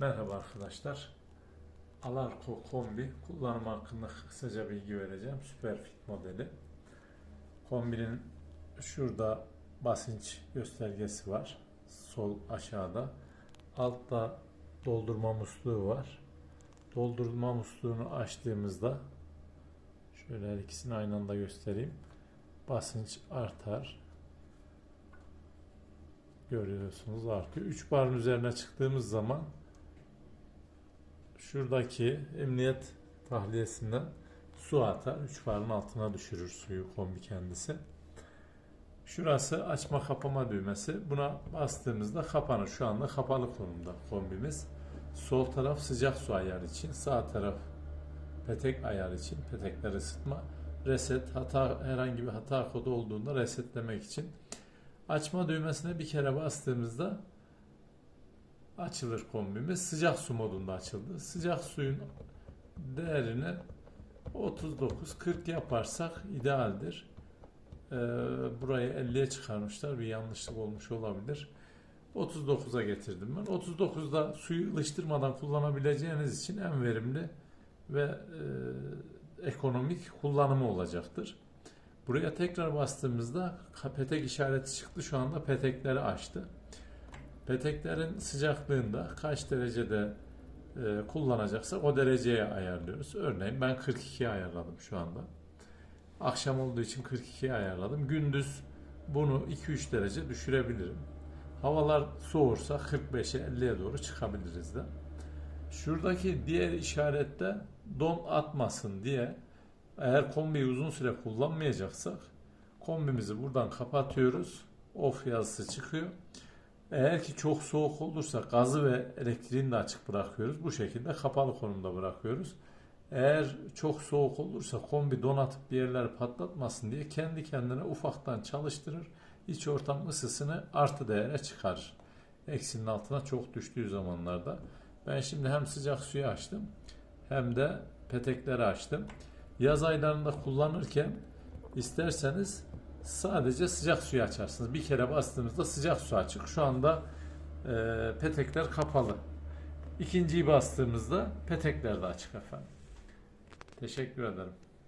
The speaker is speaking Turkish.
Merhaba arkadaşlar. Alarko kombi kullanım hakkında kısaca bilgi vereceğim. Superfit modeli. Kombinin şurada basınç göstergesi var. Sol aşağıda. Altta doldurma musluğu var. Doldurma musluğunu açtığımızda şöyle her ikisini aynı anda göstereyim. Basınç artar. Görüyorsunuz artıyor. 3 barın üzerine çıktığımız zaman şuradaki emniyet tahliyesinden su atar. 3 barın altına düşürür suyu kombi kendisi. Şurası açma kapama düğmesi. Buna bastığımızda kapanır. Şu anda kapalı konumda kombimiz. Sol taraf sıcak su ayarı için, sağ taraf petek ayarı için, petekler ısıtma. Reset, hata herhangi bir hata kodu olduğunda resetlemek için. Açma düğmesine bir kere bastığımızda açılır kombimiz. Sıcak su modunda açıldı. Sıcak suyun değerini 39-40 yaparsak idealdir. Ee, burayı 50'ye çıkarmışlar. Bir yanlışlık olmuş olabilir. 39'a getirdim ben. 39'da suyu ılıştırmadan kullanabileceğiniz için en verimli ve e, ekonomik kullanımı olacaktır. Buraya tekrar bastığımızda petek işareti çıktı. Şu anda petekleri açtı. Peteklerin sıcaklığında kaç derecede e, kullanacaksak o dereceye ayarlıyoruz. Örneğin ben 42'ye ayarladım şu anda. Akşam olduğu için 42'ye ayarladım. Gündüz bunu 2-3 derece düşürebilirim. Havalar soğursa 45'e 50'ye doğru çıkabiliriz de. Şuradaki diğer işarette don atmasın diye eğer kombiyi uzun süre kullanmayacaksak kombimizi buradan kapatıyoruz. Off yazısı çıkıyor. Eğer ki çok soğuk olursa gazı ve elektriğini de açık bırakıyoruz. Bu şekilde kapalı konumda bırakıyoruz. Eğer çok soğuk olursa kombi donatıp bir yerleri patlatmasın diye kendi kendine ufaktan çalıştırır. İç ortam ısısını artı değere çıkarır. Eksinin altına çok düştüğü zamanlarda. Ben şimdi hem sıcak suyu açtım hem de petekleri açtım. Yaz aylarında kullanırken isterseniz sadece sıcak suyu açarsınız. Bir kere bastığımızda sıcak su açık. Şu anda e, petekler kapalı. İkinciyi bastığımızda petekler de açık efendim. Teşekkür ederim.